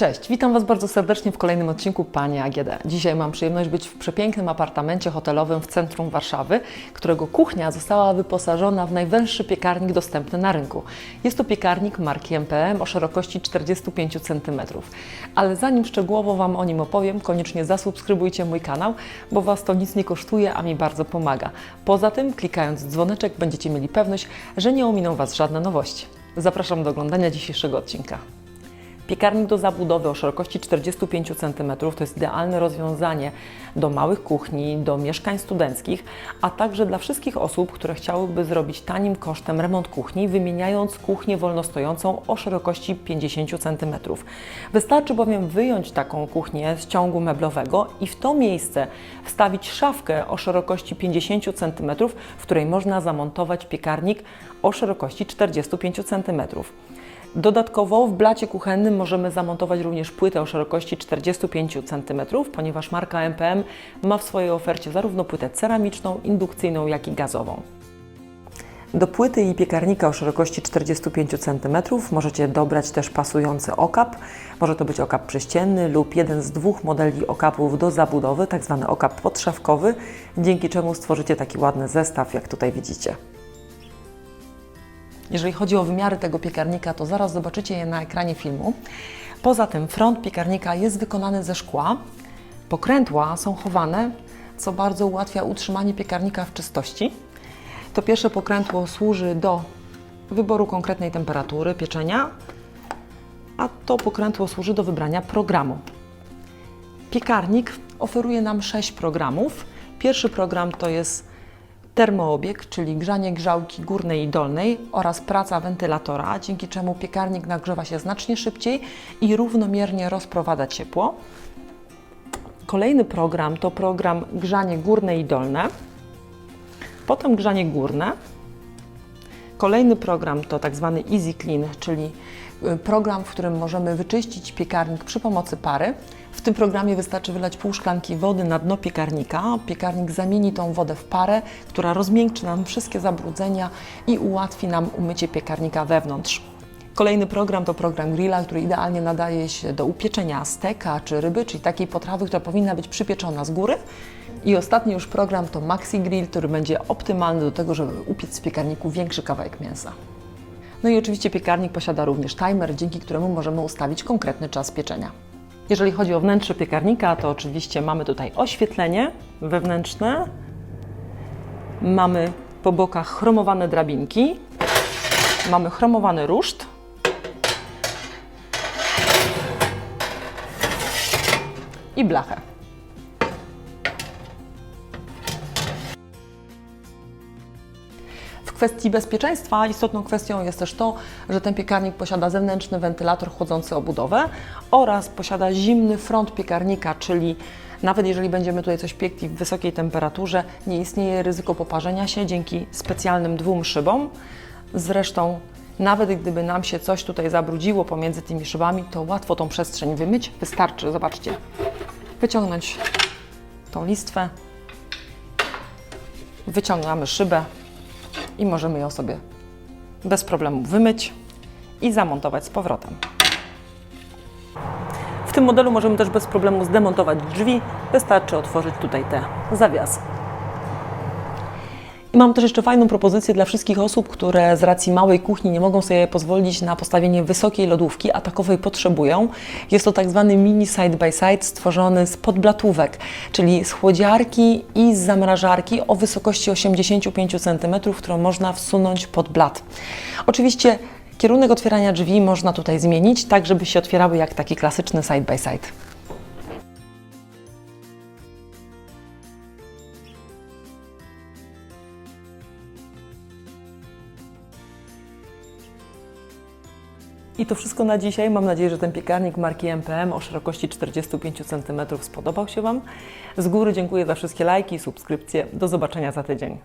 Cześć, witam Was bardzo serdecznie w kolejnym odcinku Pani AGD. Dzisiaj mam przyjemność być w przepięknym apartamencie hotelowym w centrum Warszawy, którego kuchnia została wyposażona w najwęższy piekarnik dostępny na rynku. Jest to piekarnik marki MPM o szerokości 45 cm. Ale zanim szczegółowo Wam o nim opowiem, koniecznie zasubskrybujcie mój kanał, bo Was to nic nie kosztuje, a mi bardzo pomaga. Poza tym, klikając dzwoneczek, będziecie mieli pewność, że nie ominą Was żadne nowości. Zapraszam do oglądania dzisiejszego odcinka. Piekarnik do zabudowy o szerokości 45 cm to jest idealne rozwiązanie do małych kuchni, do mieszkań studenckich, a także dla wszystkich osób, które chciałyby zrobić tanim kosztem remont kuchni, wymieniając kuchnię wolnostojącą o szerokości 50 cm. Wystarczy bowiem wyjąć taką kuchnię z ciągu meblowego i w to miejsce wstawić szafkę o szerokości 50 cm, w której można zamontować piekarnik o szerokości 45 cm. Dodatkowo w blacie kuchennym możemy zamontować również płytę o szerokości 45 cm, ponieważ marka MPM ma w swojej ofercie zarówno płytę ceramiczną, indukcyjną, jak i gazową. Do płyty i piekarnika o szerokości 45 cm możecie dobrać też pasujący okap. Może to być okap prześcienny lub jeden z dwóch modeli okapów do zabudowy, tak zwany okap podszewkowy, dzięki czemu stworzycie taki ładny zestaw, jak tutaj widzicie. Jeżeli chodzi o wymiary tego piekarnika, to zaraz zobaczycie je na ekranie filmu. Poza tym front piekarnika jest wykonany ze szkła. Pokrętła są chowane, co bardzo ułatwia utrzymanie piekarnika w czystości. To pierwsze pokrętło służy do wyboru konkretnej temperatury pieczenia, a to pokrętło służy do wybrania programu. Piekarnik oferuje nam 6 programów. Pierwszy program to jest termoobieg, czyli grzanie grzałki górnej i dolnej oraz praca wentylatora, dzięki czemu piekarnik nagrzewa się znacznie szybciej i równomiernie rozprowadza ciepło. Kolejny program to program grzanie górne i dolne, potem grzanie górne. Kolejny program to tak zwany Easy Clean, czyli y, program, w którym możemy wyczyścić piekarnik przy pomocy pary. W tym programie wystarczy wylać pół szklanki wody na dno piekarnika. Piekarnik zamieni tą wodę w parę, która rozmiękczy nam wszystkie zabrudzenia i ułatwi nam umycie piekarnika wewnątrz. Kolejny program to program grilla, który idealnie nadaje się do upieczenia steka czy ryby, czyli takiej potrawy, która powinna być przypieczona z góry. I ostatni już program to Maxi Grill, który będzie optymalny do tego, żeby upiec z piekarniku większy kawałek mięsa. No i oczywiście piekarnik posiada również timer, dzięki któremu możemy ustawić konkretny czas pieczenia. Jeżeli chodzi o wnętrze piekarnika, to oczywiście mamy tutaj oświetlenie wewnętrzne, mamy po bokach chromowane drabinki, mamy chromowany ruszt, i blachę. Kwestii bezpieczeństwa istotną kwestią jest też to, że ten piekarnik posiada zewnętrzny wentylator chłodzący obudowę oraz posiada zimny front piekarnika, czyli nawet jeżeli będziemy tutaj coś piekli w wysokiej temperaturze, nie istnieje ryzyko poparzenia się dzięki specjalnym dwóm szybom. Zresztą nawet gdyby nam się coś tutaj zabrudziło pomiędzy tymi szybami, to łatwo tą przestrzeń wymyć. Wystarczy, zobaczcie, wyciągnąć tą listwę, wyciągamy szybę i możemy ją sobie bez problemu wymyć i zamontować z powrotem. W tym modelu możemy też bez problemu zdemontować drzwi, wystarczy otworzyć tutaj te zawiasy. I mam też jeszcze fajną propozycję dla wszystkich osób, które z racji małej kuchni nie mogą sobie pozwolić na postawienie wysokiej lodówki, a takowej potrzebują. Jest to tak zwany mini side by side stworzony z podblatówek, czyli z chłodziarki i z zamrażarki o wysokości 85 cm, którą można wsunąć pod blat. Oczywiście kierunek otwierania drzwi można tutaj zmienić, tak żeby się otwierały jak taki klasyczny side by side. I to wszystko na dzisiaj. Mam nadzieję, że ten piekarnik marki MPM o szerokości 45 cm spodobał się Wam. Z góry dziękuję za wszystkie lajki i subskrypcje. Do zobaczenia za tydzień.